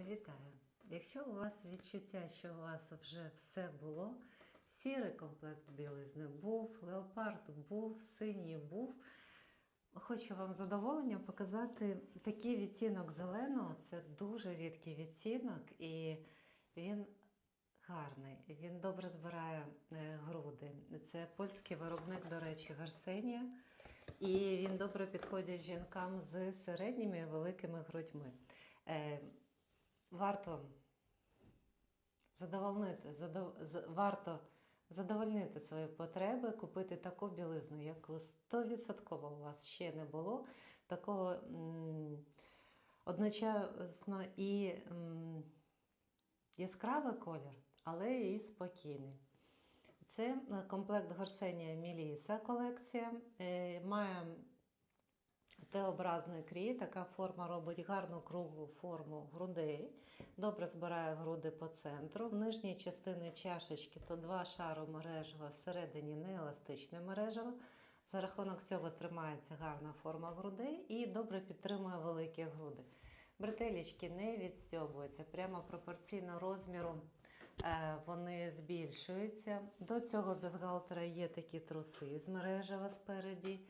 Вітаю! Якщо у вас відчуття, що у вас вже все було, сірий комплект білизни був, леопард був, синій був. Хочу вам з задоволенням показати такий відтінок зеленого. Це дуже рідкий відтінок, і він гарний. Він добре збирає е, груди. Це польський виробник, до речі, Гарсенія. І він добре підходить жінкам з середніми і великими грудьми. Варто задовольнити, задов, варто задовольнити свої потреби, купити таку білизну, яку 100% у вас ще не було. Такого одночасно і м, яскравий колір, але і спокійний. Це е, комплект Горсенія Міліса колекція. Е, Має Т-образний крій, така форма робить гарну круглу форму грудей, добре збирає груди по центру. В нижній частині чашечки то два шару мережева, всередині нееластичне мережево. За рахунок цього тримається гарна форма грудей і добре підтримує великі груди. Бретелічки не відстьобуються, прямо пропорційно розміру е, вони збільшуються. До цього бюстгальтера є такі труси з мережева спереді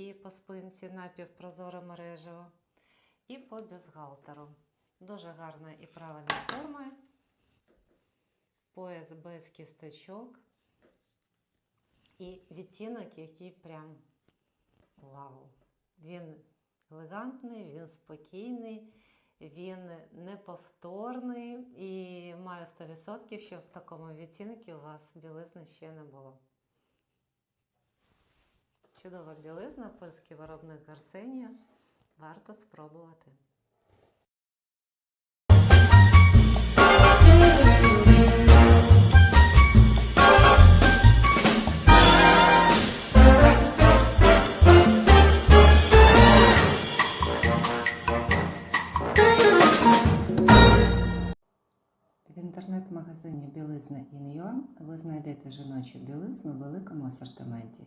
і по спинці напівпрозоре мережево, і по бюстгальтеру. Дуже гарна і правильна форма. Пояс без кісточок. І відтінок, який прям вау. Він елегантний, він спокійний, він неповторний і маю 100%, що в такому відтінку у вас білизни ще не було. Чудова білизна, польський виробник Арсенія. Варто спробувати. В інтернет-магазині Білизна Ін'Юа ви знайдете жіночу білизну в великому асортименті